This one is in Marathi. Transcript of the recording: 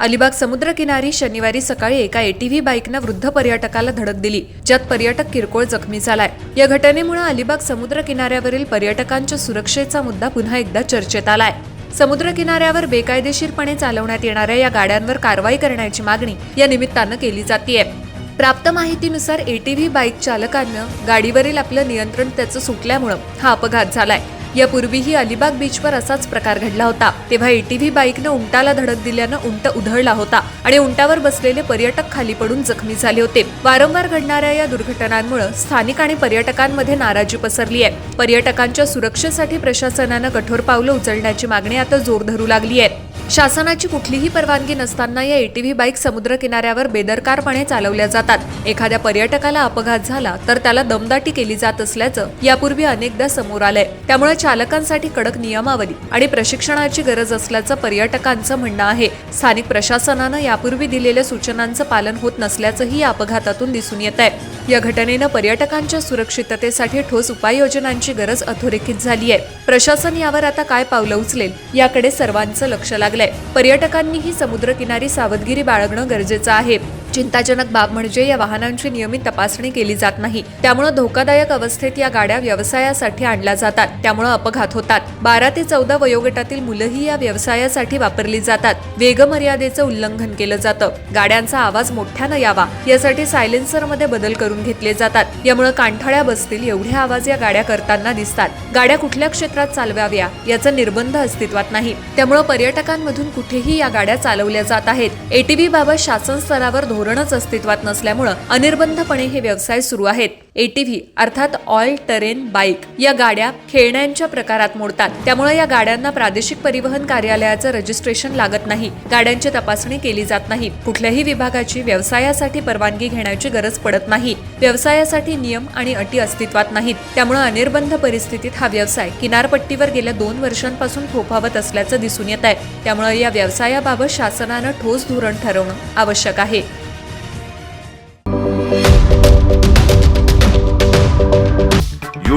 अलिबाग समुद्रकिनारी शनिवारी सकाळी एका एटीव्ही बाईकनं वृद्ध पर्यटकाला धडक दिली ज्यात पर्यटक किरकोळ जखमी झालाय. या घटनेमुळे अलिबाग समुद्र किनाऱ्यावरील पर्यटकांच्या सुरक्षेचा मुद्दा पुन्हा एकदा चर्चेत आलाय. समुद्रकिनाऱ्यावर बेकायदेशीरपणे चालवण्यात येणाऱ्या या गाड्यांवर कारवाई करण्याची मागणी या निमित्तानं केली जातीये. प्राप्त माहितीनुसार एटीव्ही बाईक चालकानं गाडीवरील आपलं नियंत्रण त्याचं सुटल्यामुळं हा अपघात झालाय. यापूर्वीही अलिबाग बीचवर असाच प्रकार घडला होता. तेव्हा एटीव्ही बाईकनं उंटाला धडक दिल्यानं उंट उधळला होता आणि उंटावर बसलेले पर्यटक खाली पडून जखमी झाले होते. वारंवार घडणाऱ्या या दुर्घटनांमुळे स्थानिक आणि पर्यटकांमध्ये नाराजी पसरली आहे. पर्यटकांच्या सुरक्षेसाठी प्रशासनानं कठोर पावलं उचलण्याची मागणी आता जोर धरू लागली आहे. शासनाची कुठलीही परवानगी नसताना या एटीव्ही बाईक समुद्र किनाऱ्यावर बेदरकारपणे चालवल्या जातात. एखाद्या पर्यटकाला अपघात झाला तर त्याला दमदाटी केली जात असल्याचं यापूर्वी अनेकदा समोर आलंय. त्यामुळे चालकांसाठी कडक नियमावली आणि प्रशिक्षणाची गरज असल्याचं पर्यटकांचं म्हणणं आहे. स्थानिक प्रशासनानं यापूर्वी दिलेल्या सूचनांचं पालन होत नसल्याचंही या अपघातातून दिसून येत आहे या घटनेनं पर्यटकांच्या सुरक्षिततेसाठी ठोस उपाययोजनांची गरज अधोरेखित झाली आहे प्रशासन यावर आता काय पावलं उचलेल याकडे सर्वांचं लक्ष लागलंय. पर्यटकांनीही समुद्रकिनारी सावधगिरी बाळगणं गरजेचं आहे. चिंताजनक बाब म्हणजे या वाहनांची नियमित तपासणी केली जात नाही. त्यामुळे धोकादायक अवस्थेत या गाड्या व्यवसायासाठी आणल्या जातात. त्यामुळे अपघात होतात. बारा ते चौदा वयोगटातील मुलंही या व्यवसायासाठी वापरली जातात. वेगमर्यादेचं उल्लंघन केलं जातं. गाड्यांचा आवाज मोठ्यानं यावा. यासाठी सायलेन्सरमध्ये बदल करून घेतले जातात. यामुळे कांठाळ्या बसतील एवढे आवाज या गाड्या करताना दिसतात. गाड्या कुठल्या क्षेत्रात चालवाव्या याचा निर्बंध अस्तित्वात नाही. त्यामुळे पर्यटकांमधून कुठेही या गाड्या चालवल्या जात आहेत. एटीबी बाबत शासन स्तरावर धोरणच अस्तित्वात नसल्यामुळं अनिर्बंधपणे हे व्यवसाय सुरू आहेत. एटीव्ही अर्थात ऑल टरेन बाईक या गाड्या खेळण्यांच्या प्रकारात मोडतात. त्यामुळे या गाड्यांना प्रादेशिक परिवहन कार्यालयाचं रजिस्ट्रेशन लागत नाही. गाड्यांची तपासणी केली जात नाही. कुठल्याही विभागाची व्यवसायासाठी परवानगी घेण्याची गरज पडत नाही. व्यवसायासाठी नियम आणि अटी अस्तित्वात नाहीत. त्यामुळे अनिर्बंध परिस्थितीत हा व्यवसाय किनारपट्टीवर गेल्या दोन वर्षांपासून फोफावत असल्याचं दिसून येत आहे त्यामुळे या व्यवसायाबाबत शासनानं ठोस धोरण ठरवणं आवश्यक आहे.